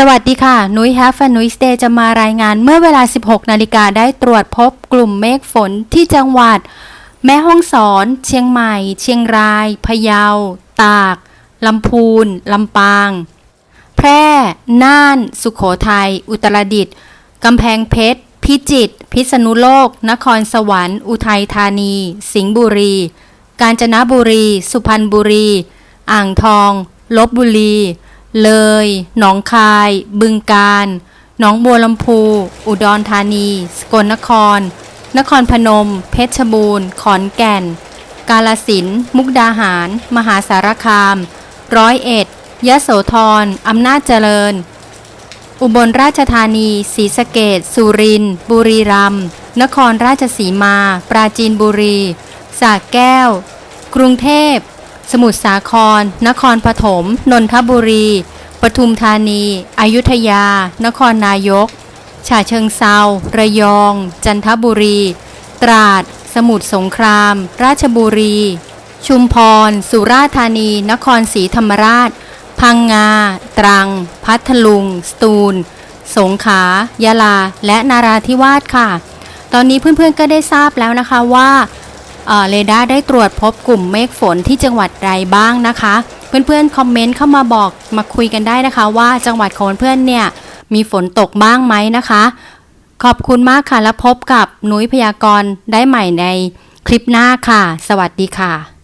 สวัสดีค่ะ นุ้ย Have a Nuis Day จะมารายงานเมื่อเวลา 16 นาฬิกาได้ตรวจพบกลุ่มเมฆฝนที่จังหวัด แม่ฮ่องสอน เชียงใหม่ เชียงราย พะเยา ตาก ลำพูน ลำปาง แพร่ น่าน สุขโขทัย อุตรดิตถ์กำแพงเพชร พิจิตร พิษณุโลก นครสวรรค์ อุทัยธานี สิงห์บุรี กาญจนบุรี สุพรรณบุรี อ่างทอง ลบบุรี เลย หนองคาย บึงกาฬหนองบัวลำพู อุดรธานี สกลนคร นครพนม เพชรบูรณ์ ขอนแก่น กาลสิน มุกดาหาร มหาสารคาม ร้อยเอ็ด ยะโสธร อำนาจเจริญ อุบลราชธานี ศรีสะเกดสุรินทร์ บุรีรัมย์ นครราชสีมา ปราจีนบุรีสระแก้ว กรุงเทพ สมุทรสาคร นครปฐม นนทบุรี ปทุมธานี อยุธยา นครนายก ฉะเชิงเซา ระยอง จันทบุรี ตราด สมุทรสงคราม ราชบุรี ชุมพร สุราษฎร์ธานี นครศรีธรรมราช พังงา ตรัง พัทลุง สตูล สงขลา ยะลา และนาราธิวาสค่ะ ตอนนี้เพื่อนๆก็ได้ทราบแล้วนะคะว่า เออเรดาร์ได้ตรวจพบกลุ่มเมฆฝนที่จังหวัดใดบ้างนะคะ เพื่อนๆคอมเมนต์เข้ามาบอกมาคุยกันได้นะคะ ว่าจังหวัดของเพื่อนเนี่ยมีฝนตกบ้างไหมนะคะ ขอบคุณมากค่ะแล้วพบกับนุ้ยพยากรณ์ได้ใหม่ในคลิปหน้าค่ะ สวัสดีค่ะ